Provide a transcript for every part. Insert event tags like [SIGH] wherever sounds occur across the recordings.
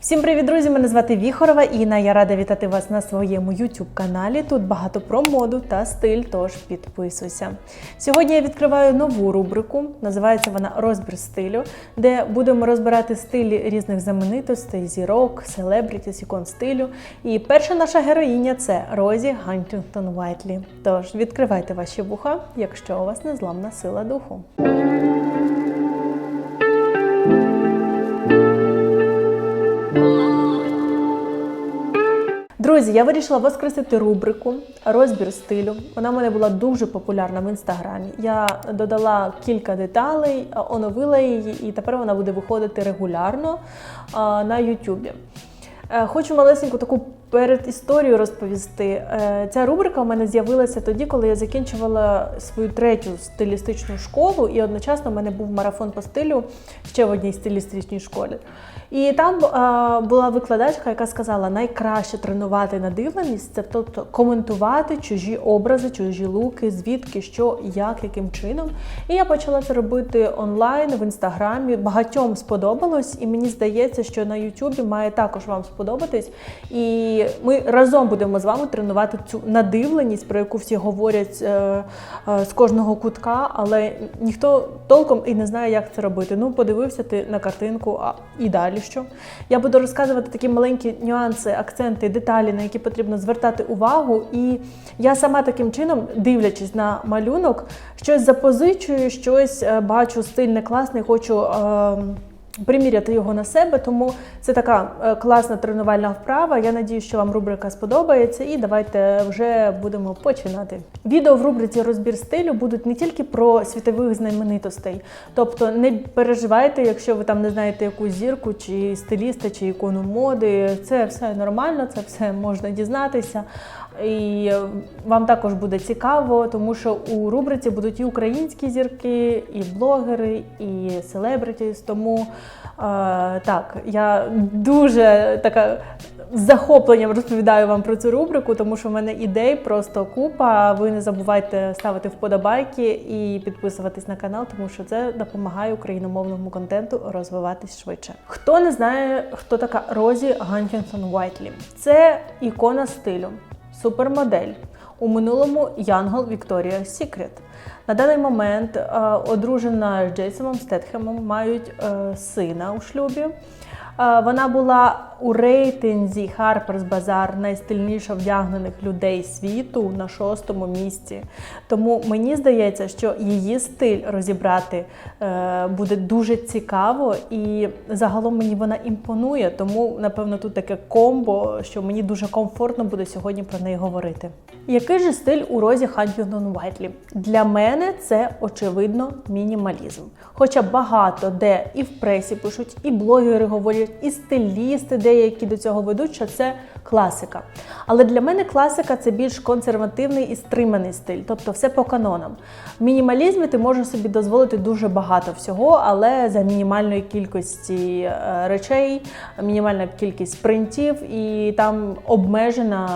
Всім привіт, друзі! Мене звати Віхорова Інна. Я рада вітати вас на своєму youtube каналі. Тут багато про моду та стиль, тож підписуйся. Сьогодні я відкриваю нову рубрику. Називається вона Розбір стилю, де будемо розбирати стилі різних знаменитостей, зірок, селебрітіс, ікон стилю. І перша наша героїня це Розі Гантінгтон Вайтлі. Тож відкривайте ваші вуха, якщо у вас незламна сила духу. Друзі, я вирішила воскресити рубрику розбір стилю. Вона в мене була дуже популярна в інстаграмі. Я додала кілька деталей, оновила її, і тепер вона буде виходити регулярно на Ютубі. Е, Хочу малесеньку таку передісторію розповісти. Е, Ця рубрика у мене з'явилася тоді, коли я закінчувала свою третю стилістичну школу, і одночасно в мене був марафон по стилю ще в одній стилістичній школі. І там е, була викладачка, яка сказала, найкраще тренувати надивленість це тобто коментувати чужі образи, чужі луки, звідки, що, як, яким чином. І я почала це робити онлайн в інстаграмі. Багатьом сподобалось, і мені здається, що на Ютубі має також вам сподобатись. І ми разом будемо з вами тренувати цю надивленість, про яку всі говорять е, е, з кожного кутка, але ніхто толком і не знає, як це робити. Ну, подивився ти на картинку, а і далі що. Я буду розказувати такі маленькі нюанси, акценти, деталі, на які потрібно звертати увагу. І я сама таким чином, дивлячись на малюнок, щось запозичую, щось е, бачу стильне, класне, хочу. е, приміряти його на себе, тому це така е, класна тренувальна вправа. Я надію, що вам рубрика сподобається, і давайте вже будемо починати. Відео в рубриці розбір стилю будуть не тільки про світових знаменитостей, тобто не переживайте, якщо ви там не знаєте якусь зірку, чи стиліста, чи ікону моди. Це все нормально, це все можна дізнатися. І вам також буде цікаво, тому що у рубриці будуть і українські зірки, і блогери, і селебритіс. Тому е, так, я дуже така з захопленням розповідаю вам про цю рубрику, тому що в мене ідей просто купа. Ви не забувайте ставити вподобайки і підписуватись на канал, тому що це допомагає україномовному контенту розвиватись швидше. Хто не знає, хто така Розі Гантінгтон Уайтлі? Це ікона стилю супермодель. У минулому Янгол Вікторія Сікрет. На даний момент е, одружена з Джейсоном Стетхемом, мають е, сина у шлюбі. Е, Вона була у рейтинзі Harper's Bazaar найстильніше вдягнених людей світу на шостому місці. Тому мені здається, що її стиль розібрати е, буде дуже цікаво, і загалом мені вона імпонує. Тому, напевно, тут таке комбо, що мені дуже комфортно буде сьогодні про неї говорити. Який же стиль у Розі Хантінгтон Вайтлі? Для мене це очевидно мінімалізм. Хоча багато де і в пресі пишуть, і блогери говорять, і стилісти деякі до цього ведуть, що це класика. Але для мене класика це більш консервативний і стриманий стиль, тобто все по канонам. В мінімалізмі ти можеш собі дозволити дуже багато всього, але за мінімальної кількості е, речей, мінімальна кількість принтів, і там обмежена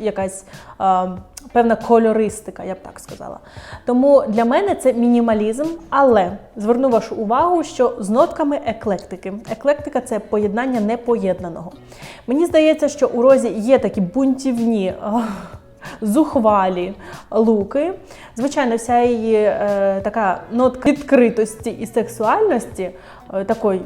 е, якась. Певна кольористика, я б так сказала. Тому для мене це мінімалізм, але зверну вашу увагу, що з нотками еклектики. Еклектика це поєднання непоєднаного. Мені здається, що у розі є такі бунтівні. Зухвалі луки. Звичайно, вся її е, така нотка відкритості і сексуальності, е, такої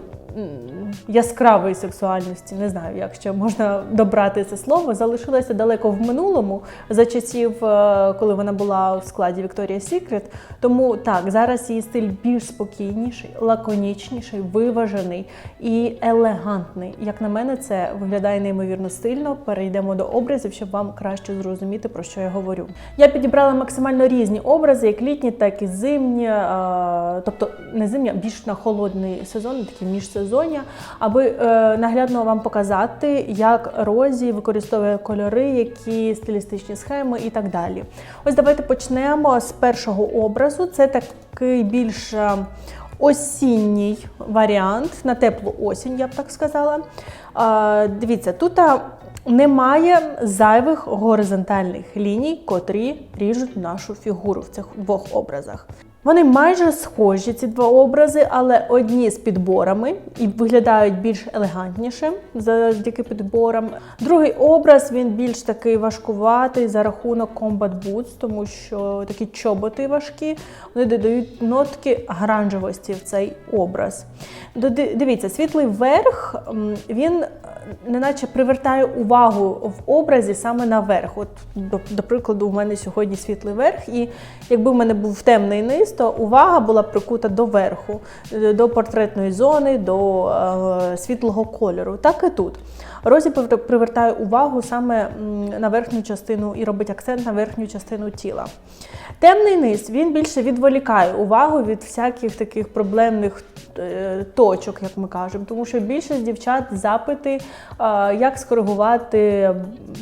яскравої сексуальності, не знаю, як ще можна добрати це слово, залишилася далеко в минулому за часів, е, коли вона була в складі Victoria's Secret. Тому так, зараз її стиль більш спокійніший, лаконічніший, виважений і елегантний. Як на мене, це виглядає неймовірно стильно. Перейдемо до образів, щоб вам краще зрозуміти, про що я говорю. Я підібрала максимально різні образи, як літні, так і зимні, е, тобто не зимні, а більш на холодний сезон, такі міжсезоння, аби е, наглядно вам показати, як Розі використовує кольори, які стилістичні схеми і так далі. Ось давайте почнемо з першого образу. Це такий більш е, осінній варіант на теплу осінь, я б так сказала. Е, Дивіться, тут немає зайвих горизонтальних ліній, котрі ріжуть нашу фігуру в цих двох образах. Вони майже схожі, ці два образи, але одні з підборами і виглядають більш елегантніше завдяки підборам. Другий образ він більш такий важкуватий за рахунок Combat Boots, тому що такі чоботи важкі, вони додають нотки гранжевості в цей образ. Дивіться, світлий верх він неначе привертає увагу в образі саме наверх. От, до, до прикладу, у мене сьогодні світлий верх, і якби в мене був темний низ, то увага була прикута до верху, е, до портретної зони, до е, світлого кольору. Так і тут. Розі привер- привертає увагу саме на верхню частину і робить акцент на верхню частину тіла. Темний низ він більше відволікає увагу від всяких таких проблемних точок, як ми кажемо, тому що більшість дівчат запити, е, як скоригувати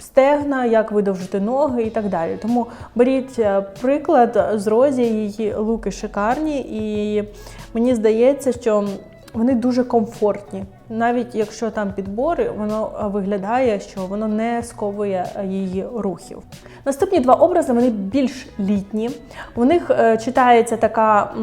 стегна, як видовжити ноги і так далі. Тому беріть е, приклад з Розі, її луки шикарні, і мені здається, що вони дуже комфортні. Навіть якщо там підбори, воно е, виглядає, що воно не сковує е, її рухів. Наступні два образи вони більш літні. У них е, читається така.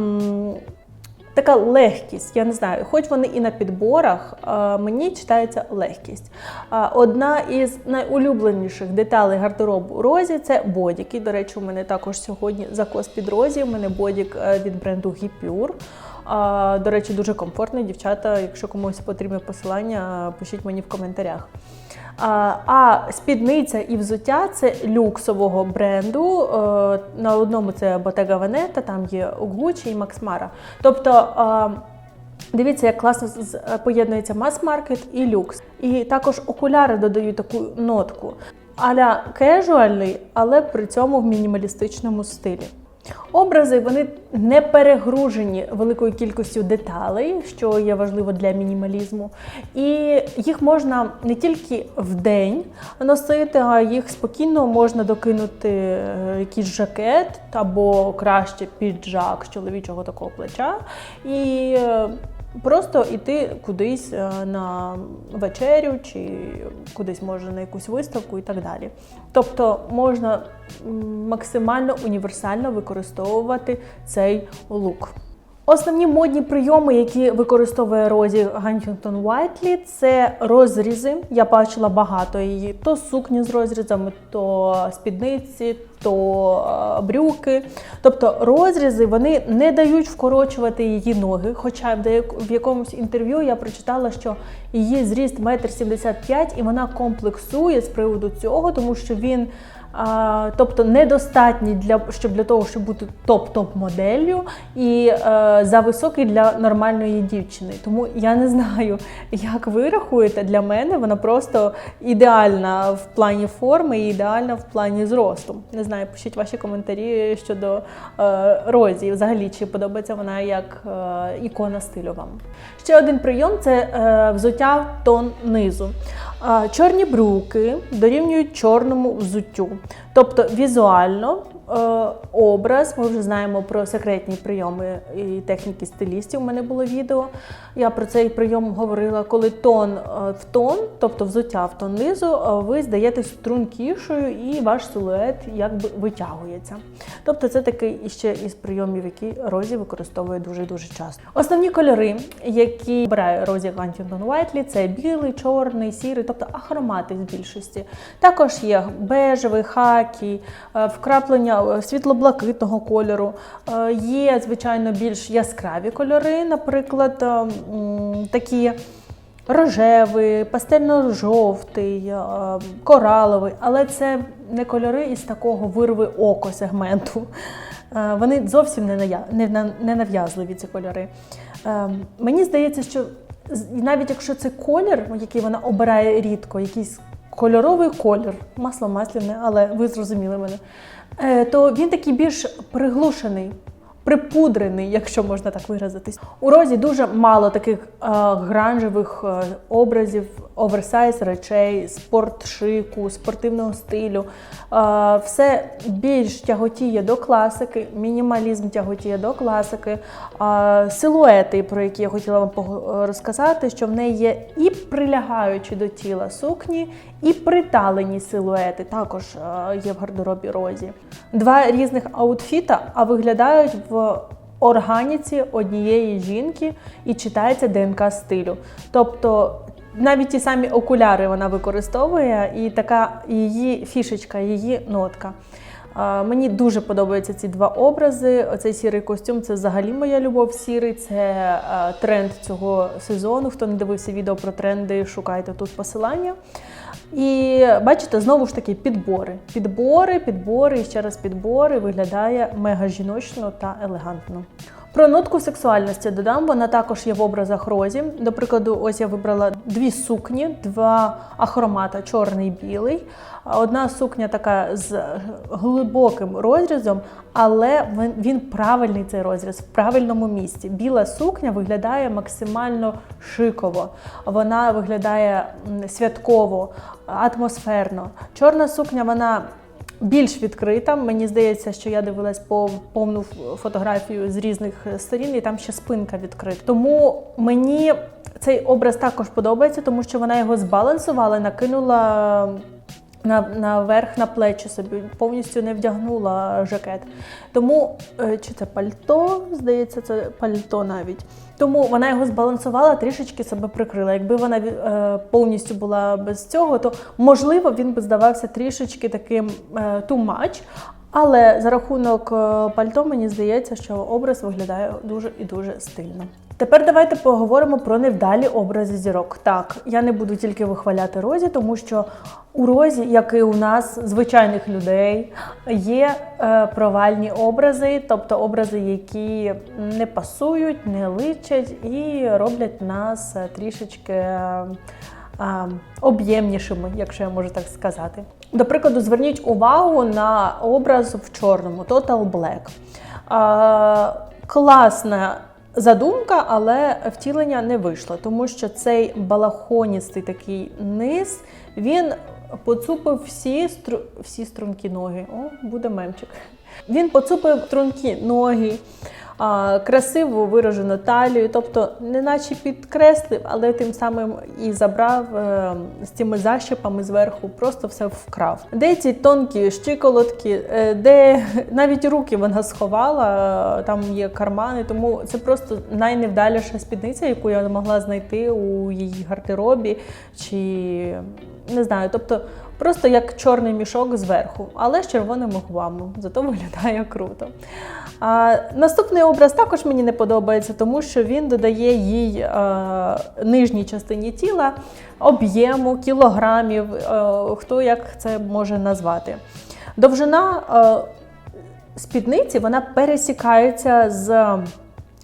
Така легкість, я не знаю, хоч вони і на підборах, е, мені читається легкість. Е, Одна із найулюбленіших деталей гардеробу Розі це бодіки. До речі, у мене також сьогодні закос під Розі. У мене бодік е, від бренду Гіпюр. До речі, дуже комфортний. Дівчата, якщо комусь потрібне посилання, пишіть мені в коментарях. А, спідниця і взуття це люксового бренду. Е, На одному це Bottega Veneta, там є Gucci і Mara. Тобто. Дивіться, як класно поєднується мас-маркет і люкс. І також окуляри додають таку нотку. Аля кежуальний, але при цьому в мінімалістичному стилі. Образи вони не перегружені великою кількістю деталей, що є важливо для мінімалізму. І їх можна не тільки в день носити, а їх спокійно можна докинути е, якийсь жакет або краще піджак чоловічого такого плеча. І е, Просто йти кудись е, на вечерю чи кудись може на якусь виставку і так далі. Тобто можна максимально універсально використовувати цей лук. Основні модні прийоми, які використовує Розі Гантінгтон Уайтлі, це розрізи. Я бачила багато її: то сукні з розрізами, то спідниці, то е, брюки. Тобто розрізи вони не дають вкорочувати її ноги. Хоча в, в якомусь інтерв'ю я прочитала, що її зріст 1,75 м і вона комплексує з приводу цього, тому що він. Тобто недостатній для щоб для того, щоб бути топ-топ моделлю, і е, за високий для нормальної дівчини. Тому я не знаю, як ви рахуєте. Для мене вона просто ідеальна в плані форми і ідеальна в плані зросту. Не знаю, пишіть ваші коментарі щодо е, Розі. Взагалі, чи подобається вона як е, ікона стилю вам. Ще один прийом це е, взуття тон низу. Чорні брюки дорівнюють чорному взуттю. Тобто візуально образ, ми вже знаємо про секретні прийоми і техніки стилістів. У мене було відео. Я про цей прийом говорила, коли тон е, в тон, тобто взуття в тон низу, е, ви здаєтесь стрункішою і ваш силует якби витягується. Тобто це такий іще із прийомів, які Розі використовує дуже дуже часто. Основні кольори, які обирає Розі Гантінгтон Уайтлі, це білий, чорний, сірий, тобто ахромати з більшості. Також є бежевий, хакі, е, вкраплення е, світло-блакитного кольору. Е, Є, звичайно, більш яскраві кольори, наприклад, е, такі. Рожевий, пастельно-жовтий, е, кораловий, але це не кольори із такого вирви око сегменту. Е, Вони зовсім не нав'язливі ці кольори. Е, Мені здається, що навіть якщо це колір, який вона обирає рідко, якийсь кольоровий колір, масло масляне, але ви зрозуміли мене, е, то він такий більш приглушений припудрений, якщо можна так виразитись. У розі дуже мало таких е, гранжевих е, образів, оверсайз речей, спортшику, спортивного стилю. Е, все більш тяготіє до класики, мінімалізм тяготіє до класики. Е, силуети, про які я хотіла вам розказати, що в неї є і прилягаючі до тіла сукні, і приталені силуети також е, є в гардеробі розі. Два різних аутфіта, а виглядають в органіці однієї жінки і читається ДНК стилю. Тобто навіть ті самі окуляри вона використовує, і така її фішечка, її нотка. Мені дуже подобаються ці два образи. Оцей сірий костюм це взагалі моя любов. Сірий це е, тренд цього сезону. Хто не дивився відео про тренди, шукайте тут посилання. І бачите, знову ж таки підбори. Підбори, підбори і ще раз підбори виглядає мега жіночно та елегантно. Про нотку сексуальності додам, вона також є в образах розі. До прикладу, ось я вибрала дві сукні, два ахромата, чорний і білий. Одна сукня така з глибоким розрізом, але він, правильний цей розріз в правильному місці. Біла сукня виглядає максимально шиково, вона виглядає святково, атмосферно. Чорна сукня, вона більш відкрита. Мені здається, що я дивилась по повну фотографію з різних сторін, і там ще спинка відкрита. Тому мені цей образ також подобається, тому що вона його збалансувала, накинула. На, наверх на плечі собі повністю не вдягнула жакет. Тому е, чи це пальто, здається, це пальто навіть. Тому вона його збалансувала, трішечки себе прикрила. Якби вона е, повністю була без цього, то можливо він би здавався трішечки таким е, too much. Але за рахунок е, пальто мені здається, що образ виглядає дуже і дуже стильно. Тепер давайте поговоримо про невдалі образи зірок. Так, я не буду тільки вихваляти Розі, тому що у Розі, як і у нас, звичайних людей, є е, провальні образи, тобто образи, які не пасують, не личать і роблять нас е, трішечки. е, об'ємнішими, якщо я можу так сказати. До прикладу, зверніть увагу на образ в чорному Total Black. Класна задумка, але втілення не вийшло, тому що цей балахоністий такий низ, він поцупив всі, стру... всі струнки ноги. О, буде мемчик. Він поцупив струнки ноги, красиво виражену талію, тобто неначе підкреслив, але тим самим і забрав е, з цими защіпами зверху, просто все вкрав. Де ці тонкі щиколотки, е, де навіть руки вона сховала, е, там є кармани, тому це просто найневдаліша спідниця, яку я могла знайти у її гардеробі, чи не знаю, тобто. Просто як чорний мішок зверху, але з червоними губами. Зато виглядає круто. А, наступний образ також мені не подобається, тому що він додає їй е, нижній частині тіла об'єму, кілограмів, е, хто як це може назвати. Довжина е, спідниці вона пересікається з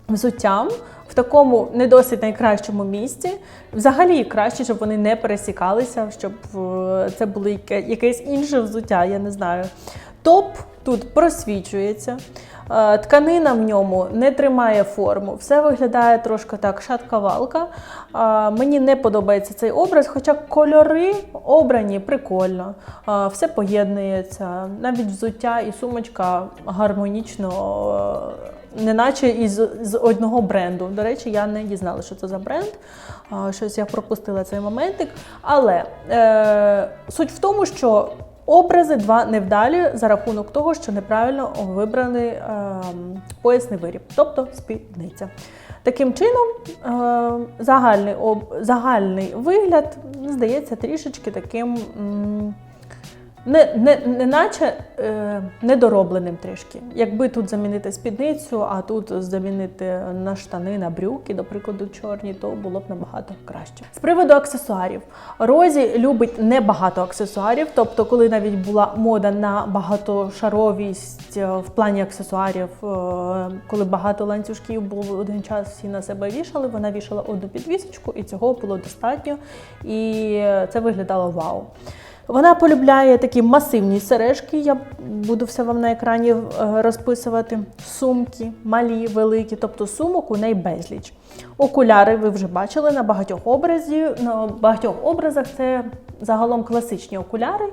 взуттям в такому не досить найкращому місці. Взагалі краще, щоб вони не пересікалися, щоб е, це було якесь інше взуття, я не знаю. Топ тут просвічується. е, Тканина в ньому не тримає форму, все виглядає трошки так шатка-валка. Е, Мені не подобається цей образ, хоча кольори обрані прикольно, все поєднується. Навіть взуття і сумочка гармонічно неначе із з одного бренду. До речі, я не дізналася, що це за бренд. Щось я пропустила цей моментик. Але е, суть в тому, що образи два невдалі за рахунок того, що неправильно вибраний е, поясний виріб, тобто спідниця. Таким чином, е, загальний, об, загальний вигляд здається трішечки таким. м, не, не, не наче е, недоробленим трішки. Якби тут замінити спідницю, а тут замінити на штани, на брюки, до прикладу, чорні, то було б набагато краще. З приводу аксесуарів. Розі любить небагато аксесуарів, тобто, коли навіть була мода на багатошаровість е, в плані аксесуарів, е, коли багато ланцюжків було один час всі на себе вішали, вона вішала одну підвісочку, і цього було достатньо. І це виглядало вау. Вона полюбляє такі масивні сережки. Я буду все вам на екрані е, розписувати. Сумки, малі, великі, тобто сумок у неї безліч. Окуляри ви вже бачили на багатьох образів. На багатьох образах це загалом класичні окуляри,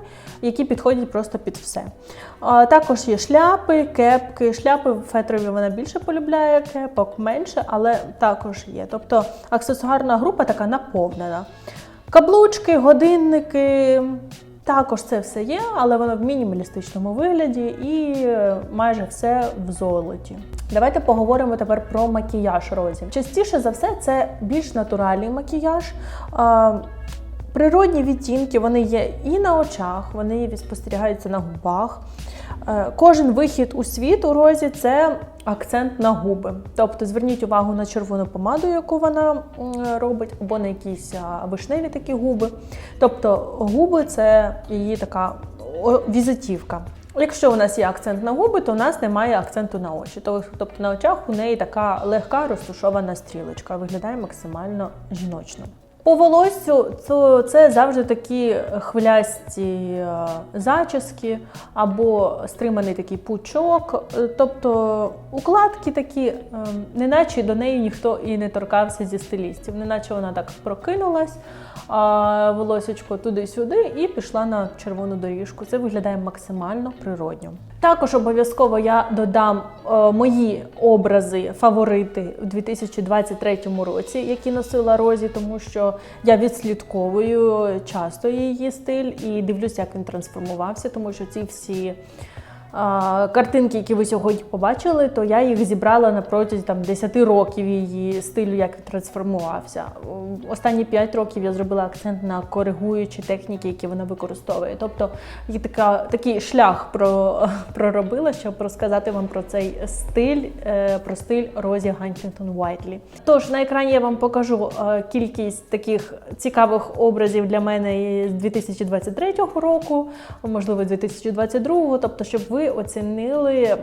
які підходять просто під все. Також є шляпи, кепки. Шляпи фетрові вона більше полюбляє, кепок менше, але також є. Тобто аксесуарна група така наповнена. Каблучки, годинники. Також це все є, але воно в мінімалістичному вигляді і е, майже все в золоті. Давайте поговоримо тепер про макіяж Розі. Частіше за все, це більш натуральний макіяж. Природні відтінки вони є і на очах, вони спостерігаються на губах. Е, Кожен вихід у світ у розі це акцент на губи. Тобто зверніть увагу на червону помаду, яку вона робить, або на якісь вишневі такі губи. Тобто губи це її така візитівка. Якщо у нас є акцент на губи, то у нас немає акценту на очі. Тобто на очах у неї така легка розтушована стрілочка, виглядає максимально жіночно. По волоссю то це завжди такі хвилясті е, зачіски або стриманий такий пучок. Е, Тобто укладки такі, е, неначе до неї ніхто і не торкався зі стилістів, неначе вона так прокинулась, волосечко туди-сюди і пішла на червону доріжку. Це виглядає максимально природньо. Також обов'язково я додам е, мої образи, фаворити у 2023 році, які носила Розі, тому що я відслідковую часто її стиль і дивлюся, як він трансформувався, тому що ці всі. Картинки, які ви сьогодні побачили, то я їх зібрала на протязі там 10 років її стилю, як він трансформувався. Останні 5 років я зробила акцент на коригуючі техніки, які вона використовує. Тобто я така, такий шлях про, [LAUGHS] проробила, щоб розказати вам про цей стиль, е, про стиль Розі Гантінгтон Уайтлі. Тож на екрані я вам покажу е, кількість таких цікавих образів для мене з 2023 року, можливо, з 2022, тобто, щоб ви оцінили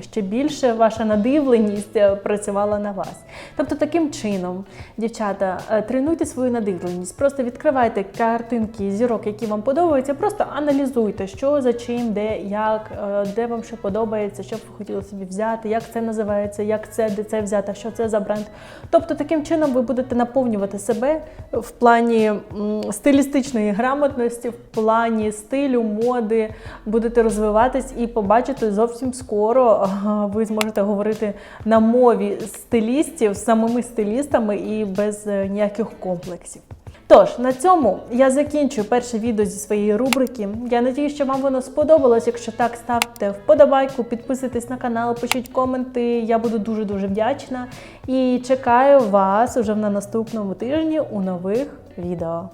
ще більше ваша надивленість е, працювала на вас. Тобто, таким чином, дівчата, е, тренуйте свою надивленість, просто відкривайте картинки зірок, які вам подобаються, просто аналізуйте, що за чим, де, як, е, де вам що подобається, що б ви хотіли собі взяти, як це називається, як це, де це взяти, що це за бренд. Тобто, таким чином ви будете наповнювати себе в плані стилістичної грамотності, в плані стилю, моди, будете розвиватись і побачите зовсім скоро. Ви зможете говорити на мові стилістів з самими стилістами і без е, ніяких комплексів. Тож на цьому я закінчую перше відео зі своєї рубрики. Я надію, що вам воно сподобалось. Якщо так, ставте вподобайку, підписуйтесь на канал, пишіть коменти. Я буду дуже дуже вдячна і чекаю вас уже на наступному тижні у нових відео.